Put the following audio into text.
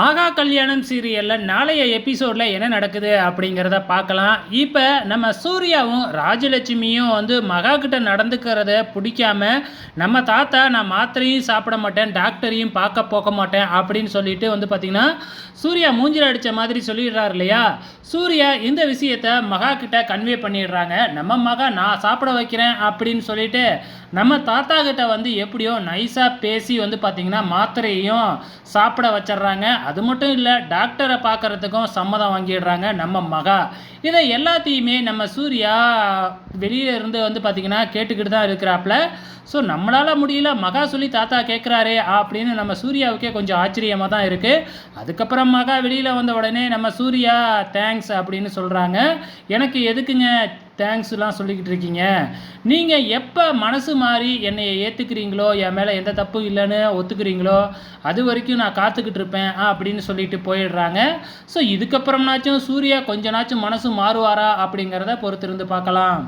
ஆகா கல்யாணம் சீரியலில் நாளைய எபிசோடில் என்ன நடக்குது அப்படிங்கிறத பார்க்கலாம். இப்போ நம்ம சூர்யாவும் ராஜலட்சுமியும் வந்து மகா கிட்ட நடந்துக்கிறத பிடிக்காம நம்ம தாத்தா நான் மாத்திரையும் சாப்பிட மாட்டேன் டாக்டரையும் பார்க்க போக மாட்டேன் அப்படின்னு சொல்லிட்டு வந்து பார்த்திங்கன்னா சூர்யா மூஞ்சில் அடித்த மாதிரி சொல்லிடுறாரு இல்லையா? சூர்யா இந்த விஷயத்த மகா கிட்ட கன்வே பண்ணிடுறாங்க. நம்ம மகா நான் சாப்பிட வைக்கிறேன் அப்படின்னு சொல்லிட்டு நம்ம தாத்தா கிட்ட வந்து எப்படியோ நைஸாக பேசி வந்து பார்த்திங்கன்னா மாத்திரையும் சாப்பிட வச்சிடுறாங்க. அது மட்டும் இல்லை டாக்டரை பார்க்கறதுக்கும் சம்மதம் வாங்கிடுறாங்க நம்ம மகா. இதை எல்லாத்தையுமே நம்ம சூர்யா வெளியே இருந்து வந்து பார்த்திங்கன்னா கேட்டுக்கிட்டு தான் இருக்கிறாப்புல. ஸோ நம்மளால் முடியல மகா சொல்லி தாத்தா கேட்குறாரே அப்படின்னு நம்ம சூர்யாவுக்கே கொஞ்சம் ஆச்சரியமாக தான் இருக்குது அதுக்கப்புறம் மகா வெளியில் வந்த உடனே நம்ம சூர்யா தேங்க்ஸ் அப்படின்னு சொல்கிறாங்க எனக்கு எதுக்குங்க தேங்க்ஸ்லாம் சொல்லிக்கிட்டு இருக்கீங்க. நீங்கள் எப்போ மனசு மாறி என்னை ஏற்றுக்கிறீங்களோ என் மேலே எந்த தப்பும் இல்லைன்னு ஒத்துக்கிறீங்களோ அது வரைக்கும் நான் காத்துக்கிட்டு இருப்பேன் ஆ, அப்படின்னு சொல்லிட்டு போயிடுறாங்க. ஸோ இதுக்கப்புறம்னாச்சும் சூர்யா கொஞ்ச நாச்சும் மனசு மாறுவாரா அப்படிங்கிறத பொறுத்திருந்து பார்க்கலாம்.